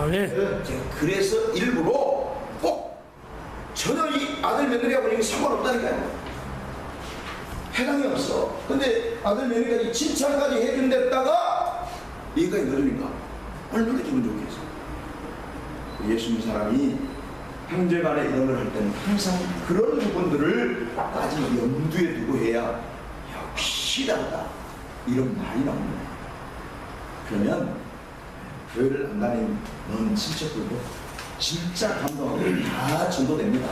아멘. 제가 그래서 일부러 꼭 전혀 이 아들 며느리하고 이게 상관없다니까요. 해당이 없어. 근데 아들 며느리가 이 칭찬까지 해준댔다가 이거에 넣으니까 얼마나 기분 좋겠어. 예수 믿는 사람이 형제간에 이런 걸 할 때는 항상 그런 부분들을 까지 염두에 두고 해야 역시 다르다 이런 말이 나옵니다. 그러면 교회를 안 다니는 넌 친척들도 진짜 감동하고 다 전도됩니다.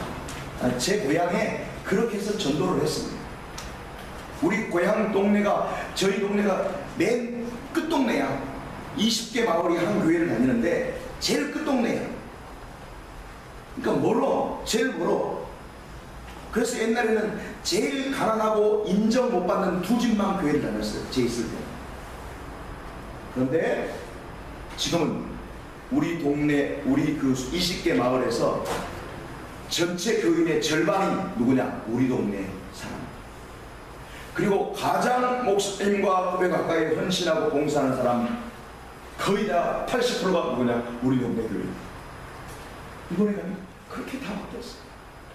아, 제 고향에 그렇게 해서 전도를 했습니다. 우리 고향 동네가 저희 동네가 맨 끝동네야. 20개 마을이 한 교회를 다니는데 제일 끝동네야. 그러니까 멀어. 제일 멀어. 그래서 옛날에는 제일 가난하고 인정 못 받는 두 집만 교회를 다녔어요. 제 있을 때. 그런데 지금은 우리 동네, 우리 그 20개 마을에서 전체 교인의 절반이 누구냐? 우리 동네 사람. 그리고 가장 목사님과 후배 가까이 헌신하고 봉사하는 사람 거의 다 80%가 누구냐? 우리 동네 교인. 이번에 가면 그렇게 다 바뀌었어.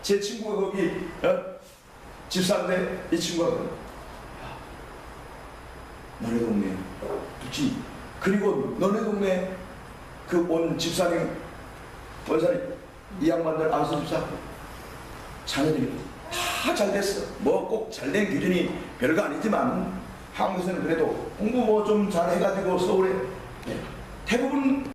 제 친구가 거기 어? 집사인데 이 친구가 너네 동네 그치? 그리고 너네 동네 그 온 집사님 원사님 이 양반들 안수 집사 자녀들이 다 잘 됐어. 뭐 꼭 잘된 기준이 별거 아니지만 한국에서는 그래도 공부 뭐 좀 잘 해가지고 서울에 네. 대부분